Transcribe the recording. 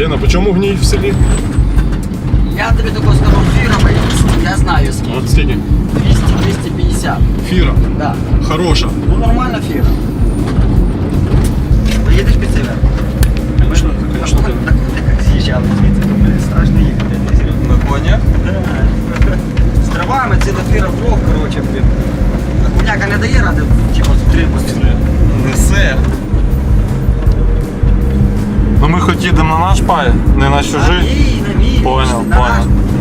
Лена, по чому гній в селі? Я тобі тако скажу фірами, я знаю скільки. От стільки. 200-250. Фіра. Да. Хороша. Ну нормальна фіра. Поїдеш під север? Конечно, конечно. Так, так, як з'їжджали звідси, то блядь, страшно їхати. не серйозно. На конях? З травами ціла фіра вдвох, коротше, блін. А Коняка не дає ради, типу, втримати. їдемо на наш пай, не на На чужий. мій, на мій. Понял, на наш. понял. То,